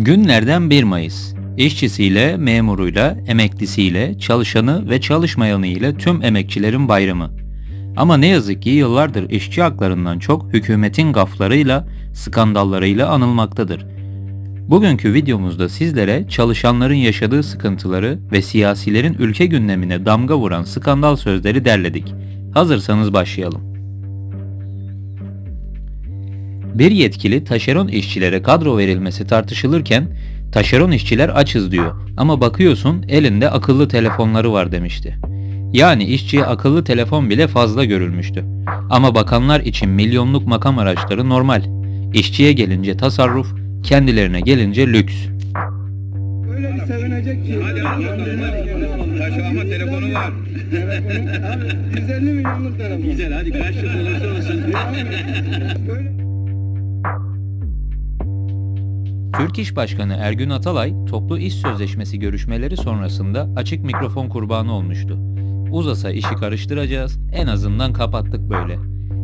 Günlerden 1 Mayıs. İşçisiyle, memuruyla, emeklisiyle, çalışanı ve çalışmayanı ile tüm emekçilerin bayramı. Ama ne yazık ki yıllardır işçi haklarından çok hükümetin gaflarıyla, skandallarıyla anılmaktadır. Bugünkü videomuzda sizlere çalışanların yaşadığı sıkıntıları ve siyasilerin ülke gündemine damga vuran skandal sözleri derledik. Hazırsanız başlayalım. Bir yetkili taşeron işçilere kadro verilmesi tartışılırken taşeron işçiler açız diyor ama bakıyorsun elinde akıllı telefonları var demişti. Yani işçiye akıllı telefon bile fazla görülmüştü. Ama bakanlar için milyonluk makam araçları normal. İşçiye gelince tasarruf, kendilerine gelince lüks. Öyle bir sevinecek ki. Hadi al bakalım hadi. Telefonu var. Telefonu, abi 150 milyonluk telefon. Güzel hadi kaç yıl olursa olsun. Öyle Türk İş Başkanı Ergün Atalay toplu iş sözleşmesi görüşmeleri sonrasında açık mikrofon kurbanı olmuştu. Uzasa işi karıştıracağız, en azından kapattık böyle.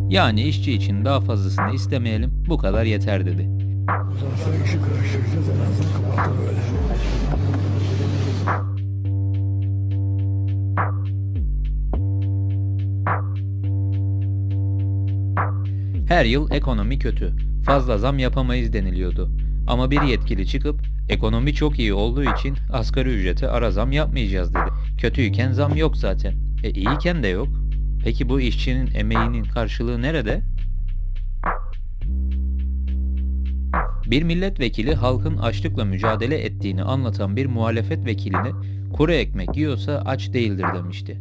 Yani işçi için daha fazlasını istemeyelim, bu kadar yeter dedi. Uzarsa işi karıştıracağız en azından kapattı böyle. Her yıl ekonomi kötü, fazla zam yapamayız deniliyordu. Ama bir yetkili çıkıp ekonomi çok iyi olduğu için asgari ücrete ara zam yapmayacağız dedi. Kötüyken zam yok zaten. E iyiyken de yok. Peki bu işçinin emeğinin karşılığı nerede? Bir milletvekili halkın açlıkla mücadele ettiğini anlatan bir muhalefet vekiline kuru ekmek yiyorsa aç değildir demişti.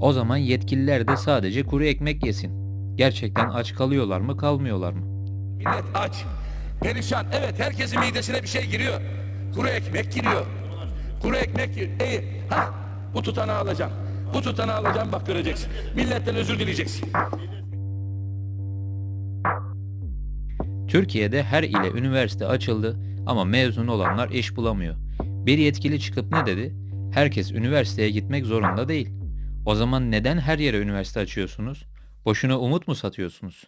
O zaman yetkililer de sadece kuru ekmek yesin. Gerçekten aç kalıyorlar mı kalmıyorlar mı? Millet aç, perişan. Evet herkesin midesine bir şey giriyor. Kuru ekmek giriyor. Kuru ekmek giriyor. Ha, bu tutanağı alacağım. Bu tutanağı alacağım bak göreceksin. Milletten özür dileyeceksin. Türkiye'de her ile üniversite açıldı ama mezun olanlar iş bulamıyor. Bir yetkili çıkıp ne dedi? Herkes üniversiteye gitmek zorunda değil. O zaman neden her yere üniversite açıyorsunuz? Boşuna umut mu satıyorsunuz?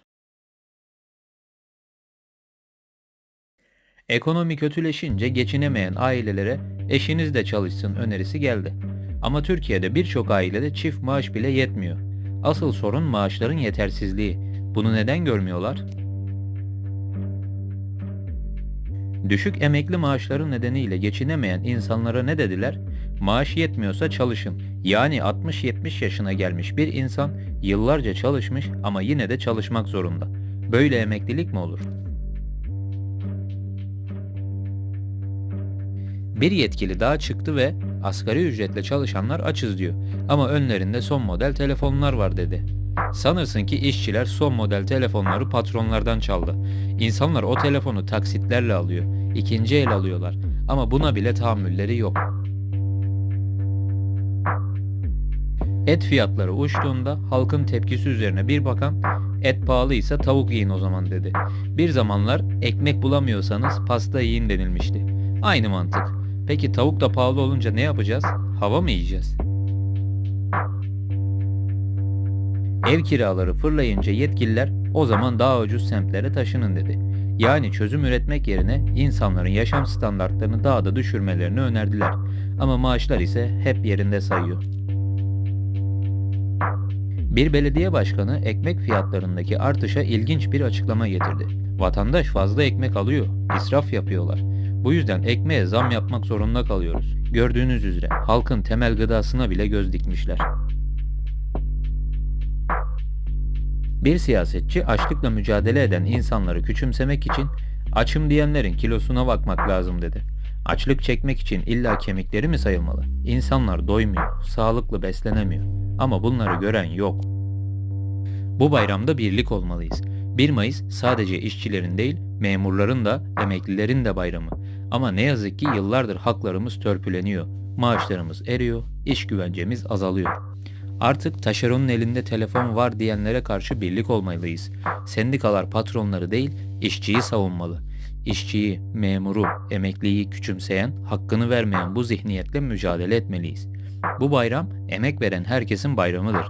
Ekonomi kötüleşince geçinemeyen ailelere eşiniz de çalışsın önerisi geldi. Ama Türkiye'de birçok ailede çift maaş bile yetmiyor. Asıl sorun maaşların yetersizliği. Bunu neden görmüyorlar? Düşük emekli maaşları nedeniyle geçinemeyen insanlara ne dediler? Maaş yetmiyorsa çalışın. Yani 60-70 yaşına gelmiş bir insan yıllarca çalışmış ama yine de çalışmak zorunda. Böyle emeklilik mi olur? Bir yetkili daha çıktı ve asgari ücretle çalışanlar açız diyor. Ama önlerinde son model telefonlar var dedi. Sanırsın ki işçiler son model telefonları patronlardan çaldı. İnsanlar o telefonu taksitlerle alıyor. ikinci el alıyorlar. Ama buna bile tahammülleri yok. Et fiyatları uçtuğunda halkın tepkisi üzerine bir bakan et pahalıysa tavuk yiyin o zaman dedi. Bir zamanlar ekmek bulamıyorsanız pasta yiyin denilmişti. Aynı mantık. Peki tavuk da pahalı olunca ne yapacağız? Hava mı yiyeceğiz? Ev kiraları fırlayınca yetkililer o zaman daha ucuz semtlere taşının dedi. Yani çözüm üretmek yerine insanların yaşam standartlarını daha da düşürmelerini önerdiler. Ama maaşlar ise hep yerinde sayıyor. Bir belediye başkanı ekmek fiyatlarındaki artışa ilginç bir açıklama getirdi. Vatandaş fazla ekmek alıyor, israf yapıyorlar. Bu yüzden ekmeğe zam yapmak zorunda kalıyoruz. Gördüğünüz üzere halkın temel gıdasına bile göz dikmişler. Bir siyasetçi açlıkla mücadele eden insanları küçümsemek için açım diyenlerin kilosuna bakmak lazım dedi. Açlık çekmek için illa kemikleri mi sayılmalı? İnsanlar doymuyor, sağlıklı beslenemiyor. Ama bunları gören yok. Bu bayramda birlik olmalıyız. 1 Mayıs sadece işçilerin değil, memurların da, emeklilerin de bayramı. Ama ne yazık ki yıllardır haklarımız törpüleniyor. Maaşlarımız eriyor, iş güvencemiz azalıyor. Artık taşeronun elinde telefon var diyenlere karşı birlik olmalıyız. Sendikalar patronları değil, işçiyi savunmalı. İşçiyi, memuru, emekliyi küçümseyen, hakkını vermeyen bu zihniyetle mücadele etmeliyiz. Bu bayram emek veren herkesin bayramıdır.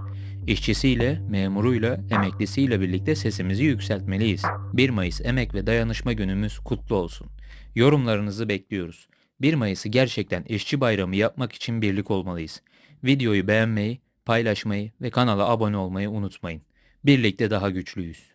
İşçisiyle, memuruyla, emeklisiyle birlikte sesimizi yükseltmeliyiz. 1 Mayıs Emek ve Dayanışma Günümüz kutlu olsun. Yorumlarınızı bekliyoruz. 1 Mayıs'ı gerçekten işçi bayramı yapmak için birlik olmalıyız. Videoyu beğenmeyi, paylaşmayı ve kanala abone olmayı unutmayın. Birlikte daha güçlüyüz.